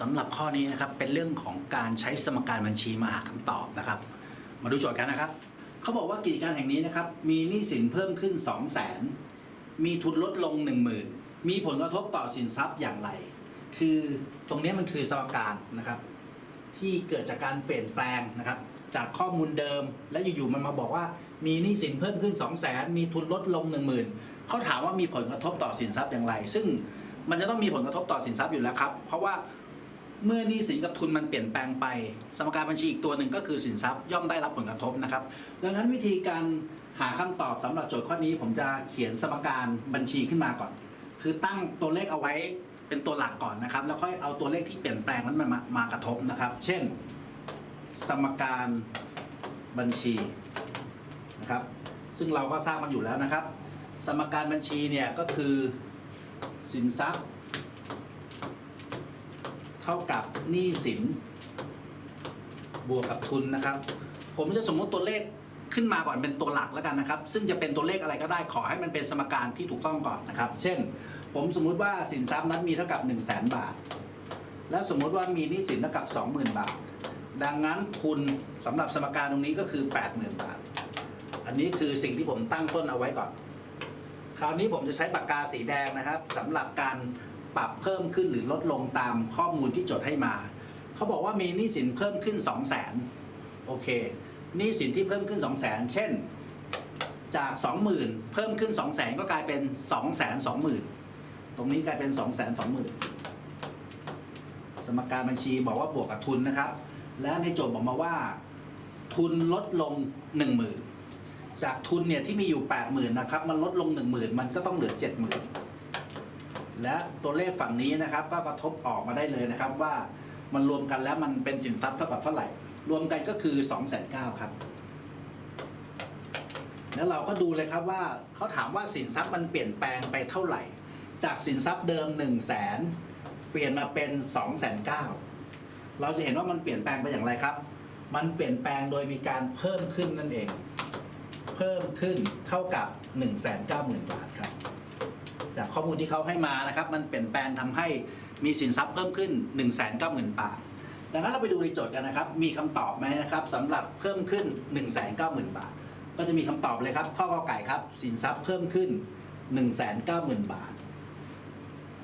สำหรับข้อนี้นะครับเป็นเรื่องของการใช้สมการบัญชีมาหาคำตอบนะครับ มาดูโจทย์กันนะครับเขาบอกว่ากิจการแห่งนี้นะครับมีหนี้สินเพิ่มขึ้น 2 0 0 0 0 0มีทุนลดลง 10,000 มีผลกระทบต่อสินทรัพย์อย่างไร คือตรงนี้มันคือสมการนะครับ ที่เกิดจากการเปลี่ยนแปลงนะครับ จากข้อมูลเดิมและอยู่ๆมันมาบอกว่ามีหนี้สินเพิ่มขึ้น 2 0 0 0 0 0มีทุนลดลง 10,000เขาถามว่ามีผลกระทบต่อสินทรัพย์อย่างไร ซึ่งมันจะต้องมีผลกระทบต่อสินทรัพย์อยู่แล้วครับ เพราะว่า เมื่อนี้สินกับทุนมันเปลี่ยนแปลงไป สมการบัญชีอีกตัวหนึ่งก็คือสินทรัพย์ย่อมได้รับผลกระทบนะครับ ดังนั้นวิธีการหาคำตอบสำหรับโจทย์ข้อนี้ ผมจะเขียนสมการบัญชีขึ้นมาก่อน คือตั้งตัวเลขเอาไว้เป็นตัวหลักก่อนนะครับ แล้วค่อยเอาตัวเลขที่เปลี่ยนแปลงนั้นมามามากระทบนะครับ เช่น สมการบัญชีนะครับ ซึ่งเราก็ทราบมันอยู่แล้วนะครับ สมการบัญชีเนี่ยก็คือสินทรัพย์ เท่ากับหนี้สิน บวกกับทุนนะครับ ผมจะสมมติตัวเลขขึ้นมาก่อนเป็นตัวหลักแล้วกันนะครับ ซึ่งจะเป็นตัวเลขอะไรก็ได้ขอให้มันเป็นสมการที่ถูกต้องก่อนนะครับ เช่น ผมสมมุติว่าสินทรัพย์นั้นมีเท่ากับ 1 0 0 0 0แบาท แล้วสมมุติว่ามีหนี้สินเท่ากับ 20,000 บาท ดังนั้นทุนสำหรับสมการตรงนี้ก็คือ 80,000 บาท อันนี้คือสิ่งที่ผมตั้งต้นเอาไว้ก่อน คราวนี้ผมจะใช้ปากกาสีแดงนะครับสำหรับการ ปรับเพิ่มขึ้นหรือลดลงตามข้อมูลที่จดให้มา เขาบอกว่ามีหนี้สินเพิ่มขึ้น 2 0 0 0 0 0โอเคหนี้สินที่เพิ่มขึ้น 2 0 0 0 0 0เช่น จาก 20,000 เพิ่มขึ้น 2 0 0 0 0 0ก็กลายเป็น 2 2 0 0 0 0 ตรงนี้กลายเป็น 2 2 0 0 0 สมการบัญชีบอกว่าบวกกับทุนนะครับ และในโจทย์บอกมาว่า ทุนลดลง 10,000จากทุนเนี่ยที่มีอยู่ 80,000 นะครับ มันลดลง 10,000 มันก็ต้องเหลือ 70,000 และตัวเลขฝั่งนี้นะครับ ก็กระทบออกมาได้เลยนะครับ ว่ามันรวมกันแล้วมันเป็นสินทรัพย์เท่ากับเท่าไหร่ รวมกันก็คือ2 9 0 0 0ครับ แล้วเราก็ดูเลยครับว่าเขาถามว่าสินทรัพย์มันเปลี่ยนแปลงไปเท่าไหร่ จากสินทรัพย์เดิม1 0 0 0 0แสนเปลี่ยนมาเป็น2 9 0 0 0เราจะเห็นว่ามันเปลี่ยนแปลงไปอย่างไรครับ มันเปลี่ยนแปลงโดยมีการเพิ่มขึ้นนั่นเอง เพิ่มขึ้นเท่ากับ 1 9 0 0 0 0 บาทครับ จากข้อมูลที่เขาให้มานะครับ มันเปลี่ยนแปลงทำให้มีสินทรัพย์เพิ่มขึ้น 1 9 0 0 0 0บาทดังนั้นเราไปดูในโจทย์กันนะครับ มีคำตอบไหมนะครับสำหรับเพิ่มขึ้น 1 9 0 0 0 0 บาท ก็จะมีคำตอบเลยครับ ข้อกอไก่ครับ สินทรัพย์เพิ่มขึ้น 1 9 0 0 0 0 บาท